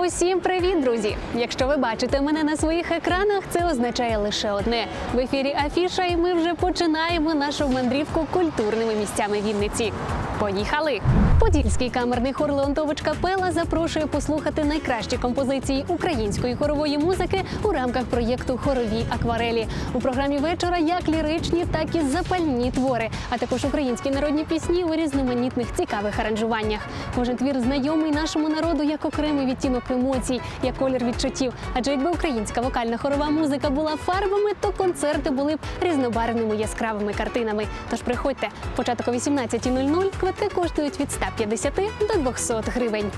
Усім привіт, друзі! Якщо ви бачите мене на своїх екранах, це означає лише одне: в ефірі Афіша, і ми вже починаємо нашу мандрівку культурними місцями Вінниці. Поїхали! Подільський камерний хор Леонтович Капела запрошує послухати найкращі композиції української хорової музики у рамках проєкту Хорові акварелі. У програмі вечора як ліричні, так і запальні твори, а також українські народні пісні у різноманітних цікавих аранжуваннях. Кожен твір знайомий нашому народу як окремий відтінок емоцій, як колір відчуттів. Адже якби українська вокальна хорова музика була фарбами, то концерти були б різнобарвними яскравими картинами. Тож приходьте, початок о 18.00, квитки коштують від 150 до 200 гривень.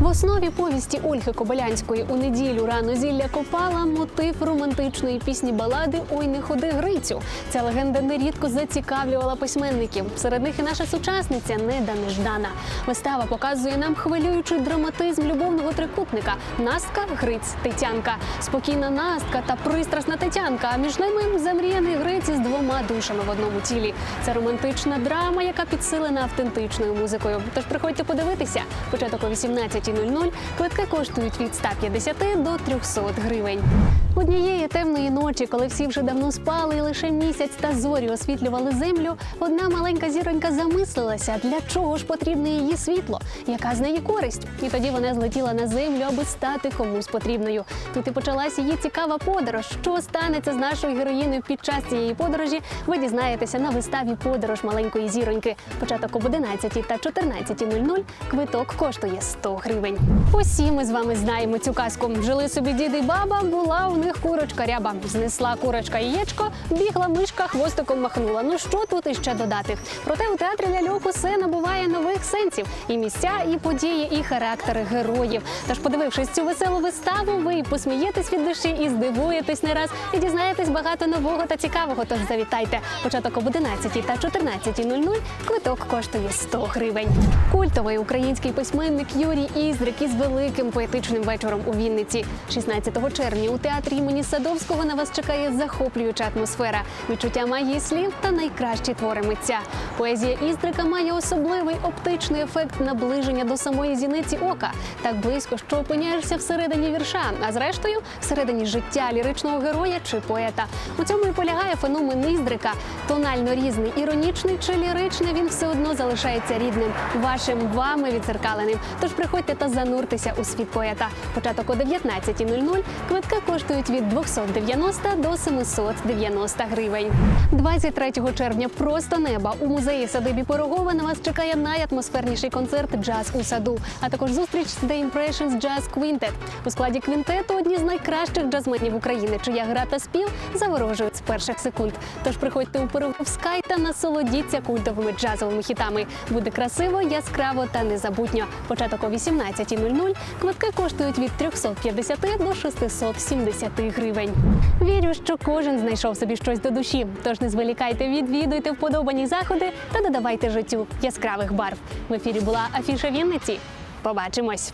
В основі повісті Ольги Кобилянської у неділю рано зілля копала мотив романтичної пісні балади Ой не ходи Грицю. Ця легенда нерідко зацікавлювала письменників. Серед них і наша сучасниця Неда Неждана. Вистава показує нам хвилюючий драматизм любовного трикутника Настка, Гриць, Тетянка. Спокійна Настка та пристрасна Тетянка. А між ними замріяний Гриць із двома душами в одному тілі. Це романтична драма, яка підсилена автентичною музикою. Тож приходьте подивитися. Початок о 18.00. Квитки коштують від 150 до 300 гривень. Однієї темної ночі, коли всі вже давно спали, і лише місяць та зорі освітлювали землю, одна маленька зіронька замислилася, для чого ж потрібне її світло, яка з неї користь. І тоді вона злетіла на землю, аби стати комусь потрібною. Тут і почалась її цікава подорож. Що станеться з нашою героїною під час цієї подорожі? Ви дізнаєтеся на виставі Подорож маленької зіроньки. Початок об 11 та 14.00. Квиток коштує 100 гривень. Усі ми з вами знаємо цю казку. Жили собі дід і баба, була у них курочка ряба. Знесла курочка яєчко, бігла мишка, хвостиком махнула. Ну що тут іще додати? Проте у театрі ляльок усе набуває нових сенсів і місця, і події, і характери героїв. Тож, подивившись цю веселу виставу, ви посмієтесь від душі і здивуєтесь не раз, і дізнаєтесь багато нового та цікавого. Тож завітайте. Початок об 11 та 14.00. Квиток коштує 100 гривень. Культовий український письменник Юрій Іздрик із великим поетичним вечором у Вінниці. 16 червня у театрі імені Садовського на вас чекає захоплююча атмосфера, відчуття магії слів та найкращі твори митця. Поезія Іздрика має особливий оптичний ефект наближення до самої зіниці ока, так близько, що опиняєшся всередині вірша, а зрештою всередині життя ліричного героя чи поета. У цьому і полягає феномен Іздрика. Тонально різний, іронічний чи ліричний, він все одно залишається рідним, вашим вами відзеркаленим. Тож приходьте та зануртеся у світ поета. Початок о 19.00. Квитки коштують від 290 до 790 гривень. 23 червня просто неба у музеї садибі Пирогова на вас чекає найатмосферніший концерт Джаз у саду, а також зустріч з The Impressions Jazz Quintet. У складі квінтету одні з найкращих джазменів України, чия гра та спів заворожують з перших секунд. Тож приходьте у Пирогов Скай та насолодіться культовими джазовими хітами. Буде красиво, яскраво та незабутньо. Початок о 18.00. Квитки коштують від 350 до 670 гривень. Вірю, що кожен знайшов собі щось до душі. Тож не зволікайте, відвідуйте вподобані заходи та додавайте життю яскравих барв. В ефірі була Афіша Вінниці. Побачимось.